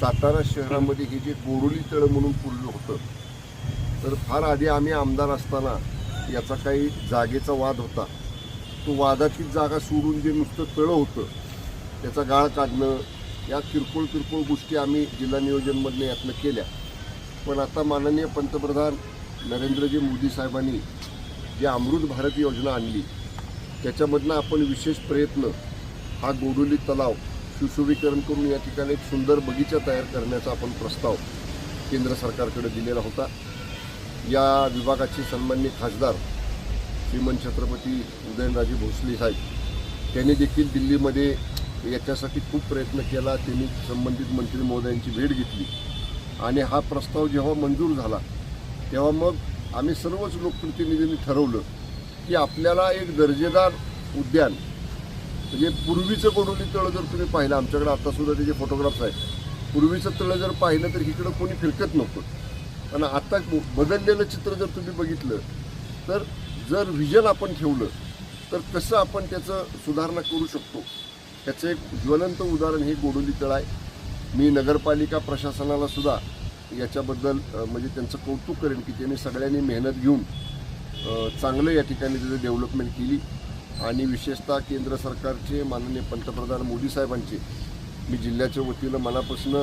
सातारा शहरामध्ये हे जे गोरुली तळं म्हणून पुरलं होतं तर फार आधी आम्ही आमदार असताना याचा काही जागेचा वाद होता. तो वादाची जागा सोडून जे नुसतं तळं होतं त्याचा गाळ काढणं या किरकोळ किरकोळ गोष्टी आम्ही जिल्हा नियोजनमधनं यातनं केल्या. पण आता माननीय पंतप्रधान नरेंद्रजी मोदी साहेबांनी जी अमृत भारत योजना आणली त्याच्यामधनं आपण विशेष प्रयत्न हा गोडोली तलाव सुशोभीकरण करून या ठिकाणी एक सुंदर बगीचा तयार करण्याचा आपण प्रस्ताव केंद्र सरकारकडे दिलेला होता. या विभागाचे सन्मान्य खासदार श्रीमंत छत्रपती उदयनराजे भोसले साहेब त्यांनी देखील दिल्लीमध्ये याच्यासाठी खूप प्रयत्न केला. त्यांनी संबंधित मंत्री महोदयांची भेट घेतली. आणि हा प्रस्ताव जेव्हा मंजूर झाला तेव्हा मग आम्ही सर्वच लोकप्रतिनिधींनी ठरवलं की आपल्याला एक दर्जेदार उद्यान म्हणजे पूर्वीचं गोडोली तळं जर तुम्ही पाहिलं आमच्याकडे आता सुद्धा त्याचे फोटोग्राफ्स आहेत. पूर्वीचं तळं जर पाहिलं तर इकडं कोणी फिरकत नव्हतं. पण आता बदललेलं चित्र जर तुम्ही बघितलं तर जर व्हिजन आपण ठेवलं तर कसं आपण त्याचं सुधारणा करू शकतो? त्याचं एक ज्वलंत उदाहरण हे गोडोली तळ आहे. मी नगरपालिका प्रशासनाला सुद्धा याच्याबद्दल म्हणजे त्यांचं कौतुक करेन की त्यांनी सगळ्यांनी मेहनत घेऊन चांगलं या ठिकाणी त्याचं डेव्हलपमेंट केली. आणि विशेषतः केंद्र सरकारचे माननीय पंतप्रधान मोदी साहेबांचे मी जिल्ह्याच्या वतीनं मनापासून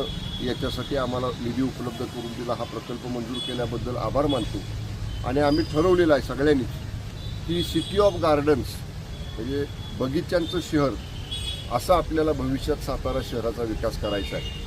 याच्यासाठी आम्हाला निधी उपलब्ध करून दिला. हा प्रकल्प मंजूर केल्याबद्दल आभार मानतो. आणि आम्ही ठरवलेलं आहे सगळ्यांनीच की सिटी ऑफ गार्डन्स म्हणजे बगीच्यांचं शहर असं आपल्याला भविष्यात सातारा शहराचा विकास करायचा आहे.